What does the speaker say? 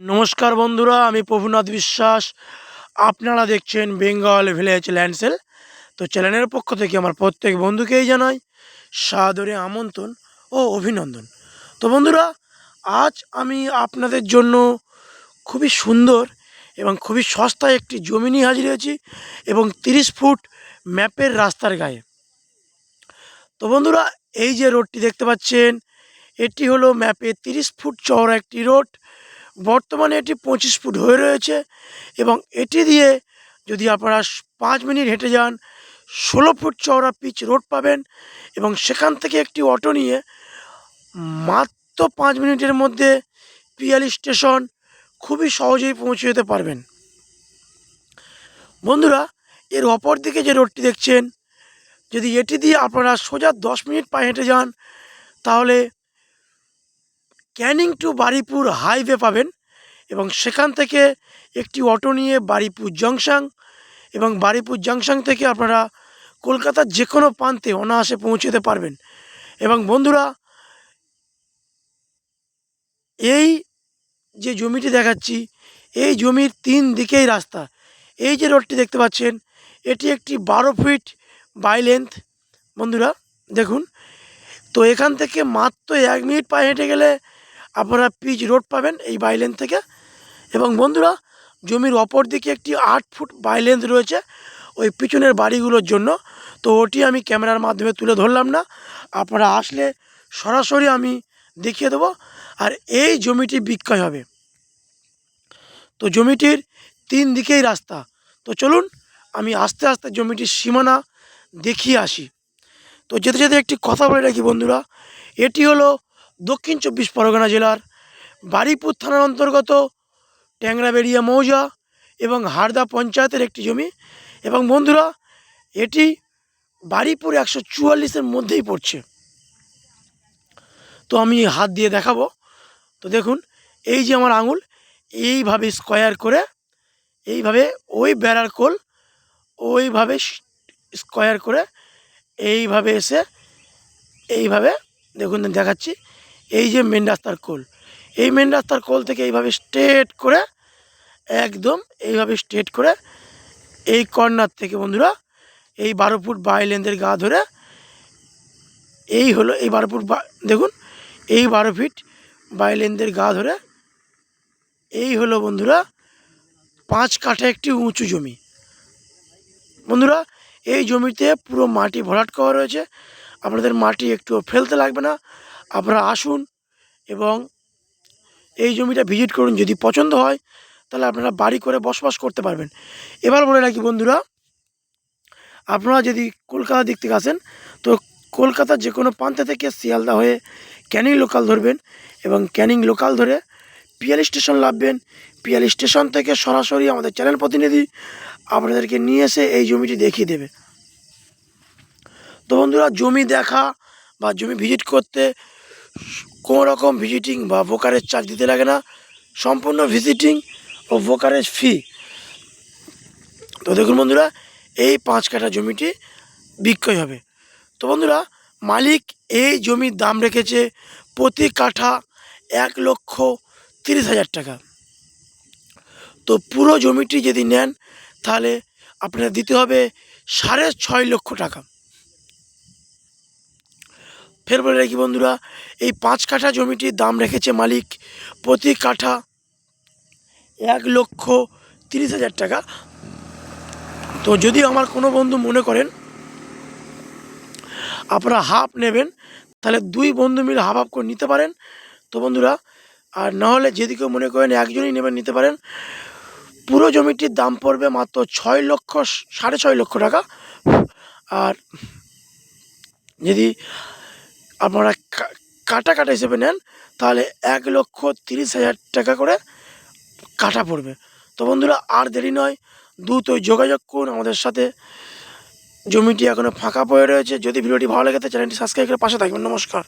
নমস্কার বন্ধুরা, আমি প্রভুনাথ বিশ্বাস। আপনারা দেখছেন বেঙ্গল ভিলেজ ল্যান্ডসেল। তো চ্যানেলের পক্ষ থেকে আমার প্রত্যেক বন্ধুকেই জানাই সাদরে আমন্ত্রণ ও অভিনন্দন। তো বন্ধুরা, আজ আমি আপনাদের জন্য খুবই সুন্দর এবং খুবই সস্তায় একটি জমি নিয়ে হাজির হয়েছি এবং তিরিশ ফুট ম্যাপের রাস্তার গায়ে। তো বন্ধুরা, এই যে রোডটি দেখতে পাচ্ছেন, এটি হলো ম্যাপে তিরিশ ফুট চওড়া একটি রোড। বর্তমানে এটি পঁচিশ ফুট হয়ে রয়েছে এবং এটি দিয়ে যদি আপনারা পাঁচ মিনিট হেঁটে যান, ষোলো ফুট চওড়া পিচ রোড পাবেন এবং সেখান থেকে একটি অটো নিয়ে মাত্র পাঁচ মিনিটের মধ্যে পিয়ালি স্টেশন খুবই সহজেই পৌঁছে যেতে পারবেন। বন্ধুরা, এর অপর দিকে যে রোডটি দেখছেন, যদি এটি দিয়ে আপনারা সোজা দশ মিনিট পায়ে হেঁটে যান, তাহলে ক্যানিং টু বারিপুর হাইওয়ে পাবেন এবং সেখান থেকে একটি অটো নিয়ে বারিপুর জংশন এবং বারিপুর জংশন থেকে আপনারা কলকাতার যে কোনো প্রান্তে অনায়াসে পৌঁছতে পারবেন। এবং বন্ধুরা, এই যে জমিটি দেখাচ্ছি, এই জমির তিন দিকেই রাস্তা। এই যে রোডটি দেখতে পাচ্ছেন, এটি একটি বারো ফিট বাই লেন্থ। বন্ধুরা, দেখুন, তো এখান থেকে মাত্র এক মিনিট পায়ে হেঁটে গেলে আপনারা পিচ রোড পাবেন এই বাইলেন থেকে। এবং বন্ধুরা, জমির অপর দিকে একটি আট ফুট বাইলেন্থ রয়েছে ওই পিছনের বাড়িগুলোর জন্য। তো ওটি আমি ক্যামেরার মাধ্যমে তুলে ধরলাম না। আপনারা আসলে সরাসরি আমি দেখিয়ে দেবো আর এই জমিটি বিক্রয় হবে। তো জমিটির তিন দিকেই রাস্তা। তো চলুন, আমি আস্তে আস্তে জমিটির সীমানা দেখিয়ে আসি। তো যেতে যেতে একটি কথা বলে রাখি বন্ধুরা, এটি হলো দক্ষিণ চব্বিশ পরগনা জেলার বারিপুর থানার অন্তর্গত ট্যাংরাবেড়িয়া মৌজা এবং হারদা পঞ্চায়েতের একটি জমি। এবং বন্ধুরা, এটি বারিপুর একশো চুয়াল্লিশের মধ্যেই পড়ছে। তো আমি হাত দিয়ে দেখাবো। তো দেখুন, এই যে আমার আঙুল, এইভাবে স্কোয়ার করে, এইভাবে ওই বেড়ার কোল, ওইভাবে স্কোয়ার করে, এইভাবে এসে, এইভাবে দেখুন, দেখাচ্ছি। এই যে মেন রাস্তার কোল, এই মেন রাস্তার কোল থেকে এইভাবে স্ট্রেট করে, একদম এইভাবে স্ট্রেট করে এই কর্নার থেকে বন্ধুরা, এই বারো ফুট বাই লেন্থের গা ধরে, এই হলো এই বারো ফুট দেখুন, এই বারো ফিট বাই লেন্থের গা ধরে, এই হলো বন্ধুরা পাঁচ কাঠা একটি উঁচু জমি। বন্ধুরা, এই জমিতে পুরো মাটি ভরাট করা রয়েছে, আপনাদের মাটি একটু ফেলতে লাগবে না। আপনারা আসুন এবং এই জমিটা ভিজিট করুন। যদি পছন্দ হয়, তাহলে আপনারা বাড়ি করে বসবাস করতে পারবেন। এবার বলে রাখি বন্ধুরা, আপনারা যদি কলকাতা দিক থেকে আসেন, তো কলকাতার যে কোনো প্রান্ত থেকে শিয়ালদা হয়ে ক্যানিং লোকাল ধরবেন এবং ক্যানিং লোকাল ধরে পিয়ালি স্টেশন লাভবেন। পিয়ালি স্টেশন থেকে সরাসরি আমাদের চ্যানেল প্রতিনিধি আপনাদেরকে নিয়ে এসে এই জমিটি দেখিয়ে দেবে। তো বন্ধুরা, জমি দেখা বা জমি ভিজিট করতে কোনো রকম ভিজিটিং বা ভোকারের চার্জ দিতে লাগে না। সম্পূর্ণ ভিজিটিং ও ভোকারের ফি তো দেখুন বন্ধুরা, এই পাঁচ কাঠা জমিটি বিক্রয় হবে। তো বন্ধুরা, মালিক এই জমির দাম রেখেছে প্রতি কাঠা এক লক্ষ তিরিশ হাজার টাকা। তো পুরো জমিটি যদি নেন, তাহলে আপনার দিতে হবে সাড়ে ছয় লক্ষ টাকা। ফের বলে রাখি বন্ধুরা, এই পাঁচ কাঠা জমিটির দাম রেখেছে মালিক। প্রতি কাঠা এক লক্ষ তিরিশ হাজার টাকা। তো যদি আমার কোনো বন্ধু মনে করেন, আপনারা হাফ নেবেন, তাহলে দুই বন্ধু মিলে হাফ হাফ করে নিতে পারেন। তো বন্ধুরা, আর নাহলে যদি কেউ মনে করেন একজনই নেবেন, নিতে পারেন। পুরো জমিটির দাম পড়বে মাত্র ছয় লক্ষ, সাড়ে ছয় লক্ষ টাকা। আর যদি আপনারা কাটা কাটা হিসেবে নেন, তাহলে এক লক্ষ তিরিশ হাজার টাকা করে কাটা পড়বে। তো বন্ধুরা, আর দেরি নয় দ্রুত যোগাযোগ করুন আমাদের সাথে। জমিটি এখনও ফাঁকা পড়ে রয়েছে। যদি ভিডিওটি ভালো লাগে তাহলে চ্যানেলটি সাবস্ক্রাইব করে পাশে থাকবেন। নমস্কার।